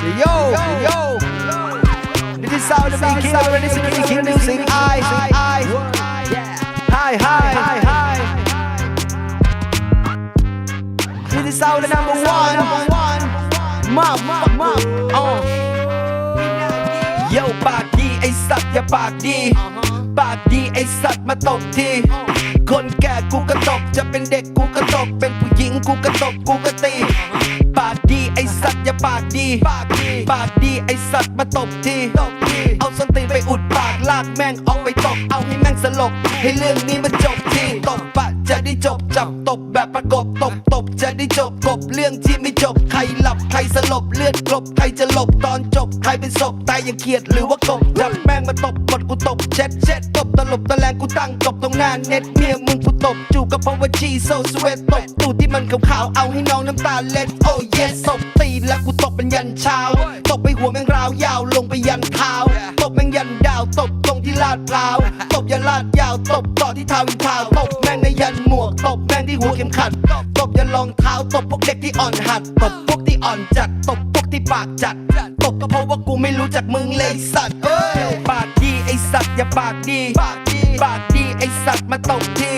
Yo, yo. This is sound of me, King of Ready, King, King Music. I, I, hi, hi, hi, hi. This is sound of number one. Mom, mom, mom. Oh. โยปากดีไอสัตว์อย่าปากดี ปากดีไอสัตว์มาตบทีคนแก่กูก็ตบจะเป็นเด็กกู ปากดีปากดีปากดีไอสัตว์มาตบทีเอาส้นตีนไปอุดปากลากแม่งออกไปตบเอาให้แม่งสลบให้เรื่องนี้มันจบทีตบปะจะได้จบจับตบแบบประกบตบตบจะได้จบกบเรื่องที่ไม่จบใครหลับใครสลบเลือดกลบใครจะหลบตอนจบใครเป็นศพตายยังเครียดหรือว่ากบจับแม่งมาตบหมดกูตบเช็ดเช็ดตบตลบตะแลงกูตั้งตบตรงหน้าเน็ตเมียมึงกูตบจูก็เพราะว่าชีโซสเวตตบตูดที่มันขาวๆเอาให้น้องน้ำตาเล็ดโอ้ย ตบตีนแล้วกูตบเป็นยันเช้า ตบไปหัวแม่งราวยาวลงไปยันเท้า ตบแม่งยันดาวตบตรงที่ลาดพร้าว ตบย่าลาดยาวตบต่อที่เท้าวินเท้าตบแม่งในยันหมวกตบแม่งที่หัวเข็มขัด ตบย่ารองเท้าตบพวกเด็กที่อ่อนหัด ตบพวกที่อ่อนจัด ตบพวกที่ปากจัด ตบก็เพราะว่ากูไม่รู้จักมึงเลยสัตว์เอ้ยปากดีไอสัตว์อย่าปากดี ปากดีปากดีไอสัตว์มาตบที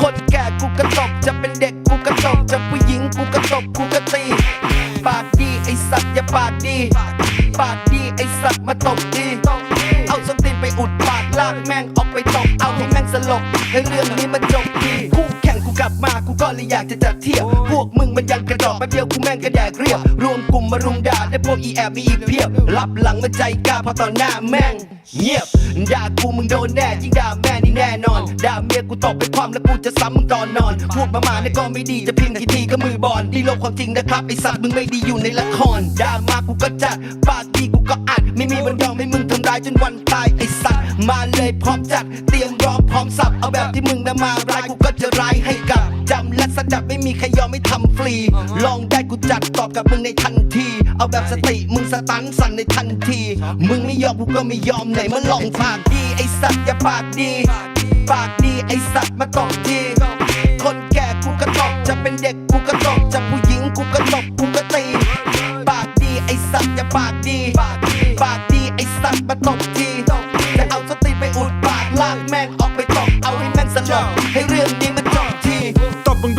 คนแก่กูก็ตบจะเป็นเด็กกูก็ตบจะผู้หญิงกูก็ตบ ปากดี ปากดีไอสัตว์มาตบดี เอาส้นตีนไปอุดปากลากแม่งออกไปตบเอาให้แม่งสลบให้เรื่องนี้มัน มากูก็เลยอยากจะจัดเทียบ พวกมึงมันยังกระจอกแป๊บเดียวกูแม่งกระแดกเรียบ รวมกลุ่มมารุมด่าและพวกอีแอบมีอีกเพียบ รับหลังมาใจกล้าพราะตอนหน้าแม่งเงียบ ด่ากูมึงโดนแน่ยิ่งด่าแม่นี่แน่นอน ด่าเมียกูตบไปความแล้วกูจะซ้ำมึงตอนนอน พูดมามาเนี่ยก็ไม่ดีจะพิมพ์กี่ทีก็มือบอลนี่โลกความจริงนะครับไอสัตว์มึงไม่ดีอยู่ในละคร ด่ามากูก็จัดปากดีกูก็อัด ไม่มีวันยอมให้มึงทำร้ายจนวันตายไอสัตว์ มาเลยพร้อมจัด เตรียมร้องพร้อมสับ เอาแบบที่มึงนะมาร้ายกูก็จะร้ายให้กลับจำและสดับไม่มีใครยอมไม่ทำฟรี ลองได้กูจัดตอบกับมึงในทันที เอาแบบสติมึงสตันสั่นในทันที มึงไม่ยอมกูก็ไม่ยอมไหนมาลองปากดีไอสัตว์อย่าปากดี ปากดีไอสัตว์มาตบที คนแก่กูก็ตบจะเป็นเด็กกูก็ตบจะผู้หญิงกูก็ตบกูก็ตี ปากดีไอสัตว์อย่าปากดี ปากดีไอสัตว์มาตบที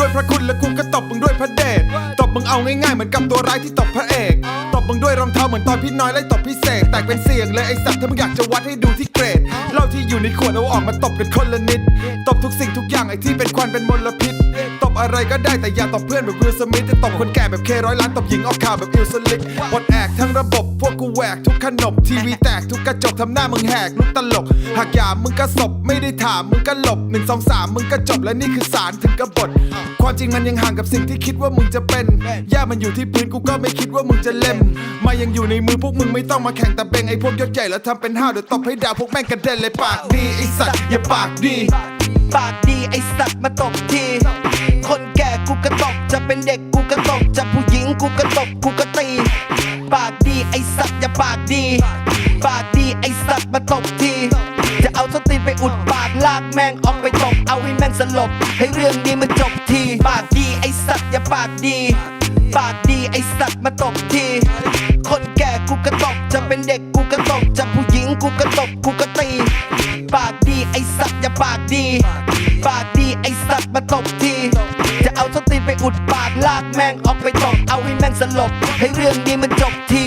ด้วยพระคุณและกูก็ตบมึงด้วยพระเดชตบมึงเอาง่ายๆเหมือนกับตัวร้ายที่ตบพระเอกตบมึงด้วยรองเท้าเหมือนตอนพี่น้อยไล่ตบพี่เสกแตกเป็นเสียงเลยไอสัตว์ถ้ามึงอยากจะวัดให้ดูที่เกรดเหล้าที่อยู่ในขวดเอาออกมาตบกันคนละนิดตบทุกสิ่งทุกอย่างไอที่เป็นควันเป็นมลพิษตบอะไรก็ได้แต่อย่าตบเพื่อนแบบวิลสมิธจะตบคนแก่แบบเคร้อยล้านตบหญิงออกข่าวแบบอิลสลิกหมดแอกทั้งระบบพวกกู แหวกทุกขนบทีวีแตกทุกกระจกทำหน้ามึงแหกลุกตลก หากหยามมึงก็ศพไม่ได้ถามมึงก็หลบหนึ่งสองสามมึงก็จบและนี่คือสารถึงกบฏความจริงมันยังห่างกับสิ่งที่คิดว่ามึงจะเป็นย่ามันอยู่ที่พื้นกูก็ไม่คิดว่ามึงจะเล่มมายังอยู่ในมือพวกมึงไม่ต้องมาแข่งแตะเบงไอ้พวกยศใหญ่แล้วทำเป็นห้าวเดี๋ยวตบให้ดาวพวกแม่งกระเด็นเลยปากดีไอ้สัตว์อย่าปากดี ปากดีไอสัตว์มาตบทีคน มาตบที จะเอาสตินไปอุดปากลากแม่งออกไปตบเอาให้แม่งสลบ ให้เรื่องนี้มันจบที ปากดีไอสัตว์อย่าปากดี ปากดีไอสัตว์มาตบที คนแก่กูก็ตบจะเป็นเด็กกูก็ตบจะผู้หญิงกูก็ตบกูก็ตี ปากดีไอสัตว์อย่าปากดี ปากดีไอสัตว์มาตบทีจะเอาสตินไปอุดปากลากแม่งออกไปตบเอาให้แม่งสลบ ให้เรื่องนี้มันจบที